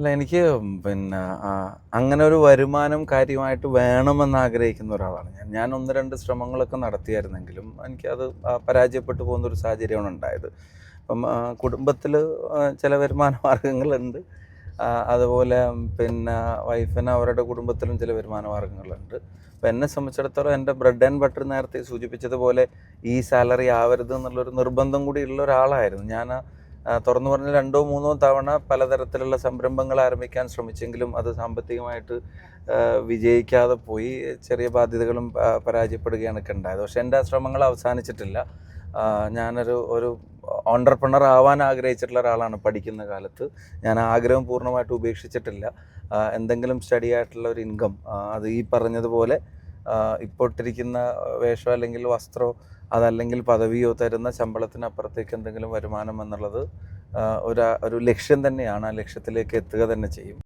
അല്ല എനിക്ക് പിന്നെ അങ്ങനെ ഒരു വരുമാനം കാര്യമായിട്ട് വേണമെന്ന് ആഗ്രഹിക്കുന്ന ഒരാളാണ്. ഞാൻ ഞാൻ ഒന്ന് രണ്ട് ശ്രമങ്ങളൊക്കെ നടത്തിയായിരുന്നെങ്കിലും എനിക്കത് പരാജയപ്പെട്ടു പോകുന്ന ഒരു സാഹചര്യമാണ് ഉണ്ടായത്. അപ്പം കുടുംബത്തിൽ ചില വരുമാന മാർഗങ്ങളുണ്ട് അതുപോലെ പിന്നെ വൈഫിന് അവരുടെ കുടുംബത്തിലും ചില വരുമാന മാർഗങ്ങളുണ്ട് അപ്പം എന്നെ സംബന്ധിച്ചിടത്തോളം എന്റെ ബ്രെഡ് ആൻഡ് ബട്ടർ നേരത്തെ സൂചിപ്പിച്ചതുപോലെ ഈ സാലറി ആവരുത് എന്നുള്ളൊരു നിർബന്ധം കൂടി ഉള്ള ഒരാളായിരുന്നു. ഞാൻ തുറന്നു പറഞ്ഞ രണ്ടോ മൂന്നോ തവണ പലതരത്തിലുള്ള സംരംഭങ്ങൾ ആരംഭിക്കാൻ ശ്രമിച്ചെങ്കിലും അത് സാമ്പത്തികമായിട്ട് വിജയിക്കാതെ പോയി ചെറിയ ബാധ്യതകളും പരാജയപ്പെടുകയാണ് ഒക്കെ ഉണ്ടായത് പക്ഷേ എന്റെ ആ ശ്രമങ്ങൾ അവസാനിച്ചിട്ടില്ല ഞാനൊരു ഒരു ഓണ്ടർപ്രണർ ആവാൻ ആഗ്രഹിച്ചിട്ടുള്ള ഒരാളാണ് പഠിക്കുന്ന കാലത്ത്. ഞാൻ ആഗ്രഹം പൂർണമായിട്ട് ഉപേക്ഷിച്ചിട്ടില്ല. എന്തെങ്കിലും സ്റ്റഡി ആയിട്ടുള്ള ഒരു ഇൻകം അത് ഈ പറഞ്ഞതുപോലെ ഇപ്പോൾ ഇട്ടിരിക്കുന്ന വേഷം അല്ലെങ്കിൽ വസ്ത്രമോ അതല്ലെങ്കിൽ പദവിയോ തരുന്ന ശമ്പളത്തിനപ്പുറത്തേക്ക് എന്തെങ്കിലും വരുമാനം എന്നുള്ളത് ഒരു ഒരു ലക്ഷ്യം തന്നെയാണ്. ആ ലക്ഷ്യത്തിലേക്ക് എത്തുക തന്നെ ചെയ്യും.